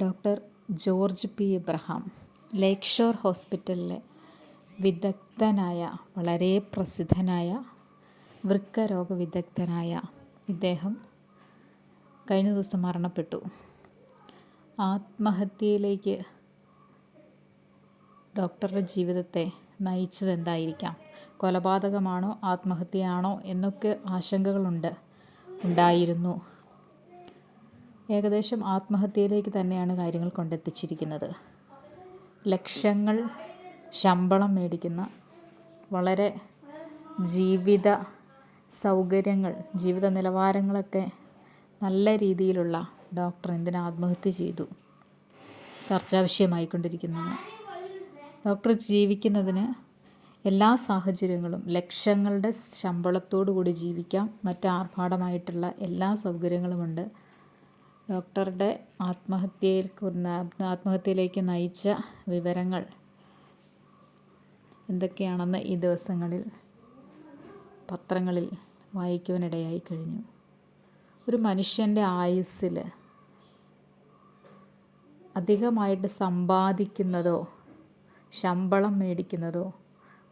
Doctor George P. Abraham lake shore ഹോസ്പിറ്റലിലെ വിദഗ്ധനായ വളരെ പ്രസിദ്ധനായ വൃക്കരോഗ വിദഗ്ധനായ ഇദ്ദേഹം കഴിഞ്ഞ ദിവസം മരണപ്പെട്ടു. ആത്മഹത്യയിലേക്ക് ഡോക്ടറുടെ ജീവിതത്തെ നയിച്ചത് എന്തായിരിക്കാം കൊലപാതകമാണോ ആത്മഹത്യയാണോ എന്നൊക്കെ ആശങ്കകളുണ്ട് ഉണ്ടായിരുന്നു. ഏകദേശം ആത്മഹത്യയിലേക്ക് തന്നെയാണ് കാര്യങ്ങൾ കൊണ്ടെത്തിച്ചിരിക്കുന്നത്. ലക്ഷങ്ങൾ ശമ്പളം മേടിക്കുന്ന വളരെ ജീവിത സൗകര്യങ്ങൾ ജീവിത നിലവാരങ്ങളൊക്കെ നല്ല രീതിയിലുള്ള ഡോക്ടർ എന്തിന് ആത്മഹത്യ ചെയ്തു? ചർച്ചാ ഡോക്ടർ ജീവിക്കുന്നതിന് എല്ലാ സാഹചര്യങ്ങളും ലക്ഷങ്ങളുടെ ശമ്പളത്തോടു കൂടി ജീവിക്കാം. മറ്റാർഭാടമായിട്ടുള്ള എല്ലാ സൗകര്യങ്ങളുമുണ്ട്. ഡോക്ടറുടെ ആത്മഹത്യയിൽ ആത്മഹത്യയിലേക്ക് നയിച്ച വിവരങ്ങൾ എന്തൊക്കെയാണെന്ന് ഈ ദിവസങ്ങളിൽ പത്രങ്ങളിൽ വായിക്കുവാനിടയായി കഴിഞ്ഞു. ഒരു മനുഷ്യന്റെ ആയുസ്സിൽ അധികമായിട്ട് സമ്പാദിക്കുന്നതോ ശമ്പളം മേടിക്കുന്നതോ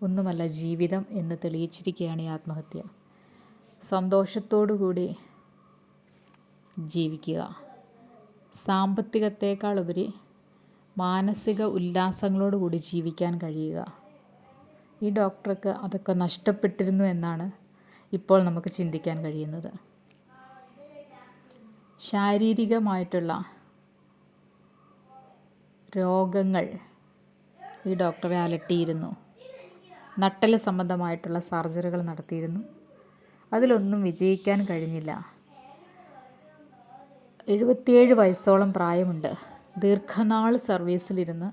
ഒന്നുമല്ല ജീവിതം എന്ന് തെളിയിച്ചിരിക്കുകയാണ് ഈ ആത്മഹത്യ. സന്തോഷത്തോടു കൂടി ജീവിക്കുക. സാമ്പത്തികത്തേക്കാൾ ഉപരി മാനസിക ഉല്ലാസങ്ങളോടുകൂടി ജീവിക്കാൻ കഴിയുക. ഈ ഡോക്ടർക്ക് അതൊക്കെ നഷ്ടപ്പെട്ടിരുന്നു എന്നാണ് ഇപ്പോൾ നമുക്ക് ചിന്തിക്കാൻ കഴിയുന്നത്. ശാരീരികമായിട്ടുള്ള രോഗങ്ങൾ ഈ ഡോക്ടറെ അലട്ടിയിരുന്നു. നട്ടൽ സംബന്ധമായിട്ടുള്ള സർജറികൾ നടത്തിയിരുന്നു. അതിലൊന്നും വിജയിക്കാൻ കഴിഞ്ഞില്ല. എഴുപത്തിയേഴ് വയസ്സോളം പ്രായമുണ്ട്. ദീർഘനാൾ സർവീസിലിരുന്ന്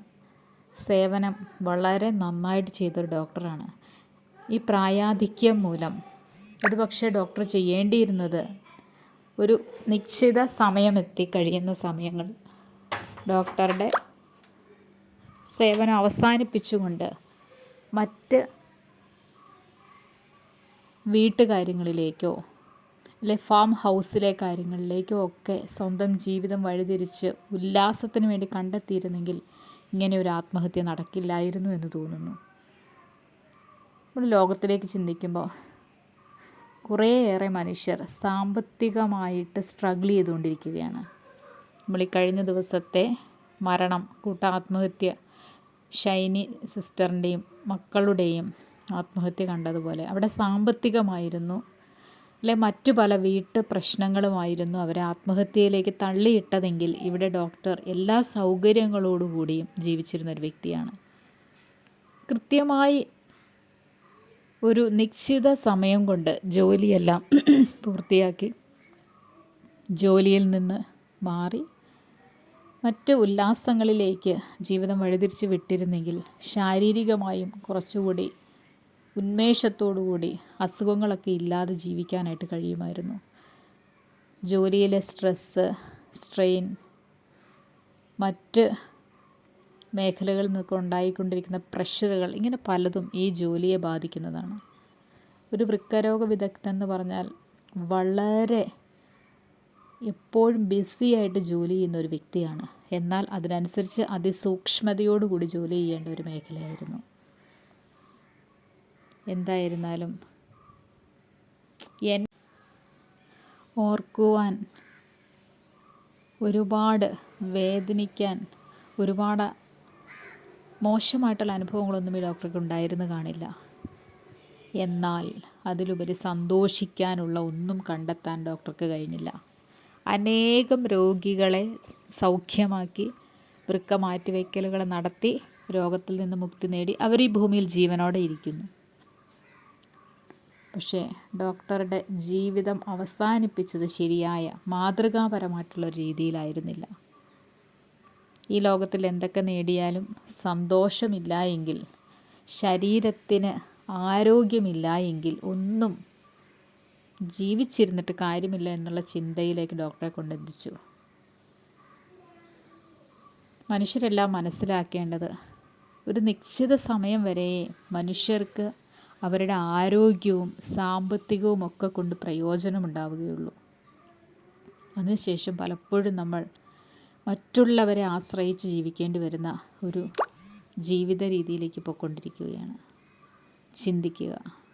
സേവനം വളരെ നന്നായിട്ട് ചെയ്തൊരു ഡോക്ടറാണ്. ഈ പ്രായാധിക്യം മൂലം ഒരുപക്ഷെ ഡോക്ടർ ചെയ്യേണ്ടിയിരുന്നത് ഒരു നിശ്ചിത സമയമെത്തി കഴിയുന്ന സമയങ്ങൾ ഡോക്ടറുടെ സേവനം അവസാനിപ്പിച്ചുകൊണ്ട് മറ്റ് വീട്ടുകാര്യങ്ങളിലേക്കോ അല്ലെ ഫാം ഹൗസിലെ കാര്യങ്ങളിലേക്കോ ഒക്കെ സ്വന്തം ജീവിതം വഴിതിരിച്ച് ഉല്ലാസത്തിന് വേണ്ടി കണ്ടെത്തിയിരുന്നെങ്കിൽ ഇങ്ങനെ ഒരു ആത്മഹത്യ നടക്കില്ലായിരുന്നു എന്ന് തോന്നുന്നു. നമ്മുടെ ലോകത്തിലേക്ക് ചിന്തിക്കുമ്പോൾ കുറേയേറെ മനുഷ്യർ സാമ്പത്തികമായിട്ട് സ്ട്രഗിൾ ചെയ്തുകൊണ്ടിരിക്കുകയാണ്. നമ്മൾ ഈ കഴിഞ്ഞ ദിവസത്തെ മരണം കൂട്ട ആത്മഹത്യ ഷൈനി സിസ്റ്ററിന്റെയും മക്കളുടെയും ആത്മഹത്യ കണ്ടതുപോലെ അവിടെ സാമ്പത്തികമായിരുന്നു അല്ലെ മറ്റു പല വീട്ടു പ്രശ്നങ്ങളുമായിരുന്നു അവരെ ആത്മഹത്യയിലേക്ക് തള്ളിയിട്ടതെങ്കിൽ ഇവിടെ ഡോക്ടർ എല്ലാ സൗകര്യങ്ങളോടുകൂടിയും ജീവിച്ചിരുന്ന ഒരു വ്യക്തിയാണ്. കൃത്യമായി ഒരു നിശ്ചിത സമയം കൊണ്ട് ജോലിയെല്ലാം പൂർത്തിയാക്കി. ജോലിയിൽ നിന്ന് മാറി. മറ്റ് ഉല്ലാസങ്ങളിലേക്ക് ജീവിതം വഴിതിരിച്ച് വിട്ടിരുന്നെങ്കിൽ ശാരീരികമായും കുറച്ചുകൂടി ഉന്മേഷത്തോടുകൂടി അസുഖങ്ങളൊക്കെ ഇല്ലാതെ ജീവിക്കാനായിട്ട് കഴിയുമായിരുന്നു. ജോലിയിലെ സ്ട്രെസ്സ് സ്ട്രെയിൻ മറ്റ് മേഖലകളിൽ നിന്നൊക്കെ ഉണ്ടായിക്കൊണ്ടിരിക്കുന്ന പ്രഷറുകൾ ഇങ്ങനെ പലതും ഈ ജോലിയെ ബാധിക്കുന്നതാണ്. ഒരു വൃക്കരോഗ വിദഗ്ധൻ എന്ന് പറഞ്ഞാൽ വളരെ എപ്പോഴും ബിസി ആയിട്ട് ജോലി ചെയ്യുന്ന ഒരു വ്യക്തിയാണ്. എന്നാൽ അതിനനുസരിച്ച് അതിസൂക്ഷ്മതയോടുകൂടി ജോലി ചെയ്യേണ്ട ഒരു മേഖലയായിരുന്നു. എന്തായിരുന്നാലും. എൻ ഓർക്കുവാൻ ഒരുപാട് വേദനിക്കാൻ ഒരുപാട് മോശമായിട്ടുള്ള അനുഭവങ്ങളൊന്നും ഈ ഡോക്ടർക്ക് ഉണ്ടായിരുന്നു കാണില്ല. എന്നാൽ അതിലുപരി സന്തോഷിക്കാനുള്ള ഒന്നും കണ്ടെത്താൻ ഡോക്ടർക്ക് കഴിഞ്ഞില്ല. അനേകം രോഗികളെ സൗഖ്യമാക്കി വൃക്ക മാറ്റിവെക്കലുകൾ നടത്തി രോഗത്തിൽ നിന്ന് മുക്തി നേടി. അവർ ഈ ഭൂമിയിൽ ജീവനോടെ ഇരിക്കുന്നു. പക്ഷേ ഡോക്ടറുടെ ജീവിതം അവസാനിപ്പിച്ചത് ശരിയായ മാതൃകാപരമായിട്ടുള്ള രീതിയിലായിരുന്നില്ല. ഈ ലോകത്തിൽ എന്തൊക്കെ നേടിയാലും സന്തോഷമില്ല എങ്കിൽ ശരീരത്തിന് ആരോഗ്യമില്ല എങ്കിൽ ഒന്നും ജീവിച്ചിരുന്നിട്ട് കാര്യമില്ല എന്നുള്ള ചിന്തയിലേക്ക് ഡോക്ടറെ കൊണ്ടെത്തിച്ചു. മനുഷ്യരെല്ലാം മനസ്സിലാക്കേണ്ടത് ഒരു നിശ്ചിത സമയം വരെ മനുഷ്യർക്ക് അവരുടെ ആരോഗ്യവും സാമ്പത്തികവും ഒക്കെ കൊണ്ട് പ്രയോജനമുണ്ടാവുകയുള്ളൂ. അതിനുശേഷം പലപ്പോഴും നമ്മൾ മറ്റുള്ളവരെ ആശ്രയിച്ച് ജീവിക്കേണ്ടി വരുന്ന ഒരു ജീവിത രീതിയിലേക്ക് പോയിക്കൊണ്ടിരിക്കുകയാണ്. ചിന്തിക്കുക.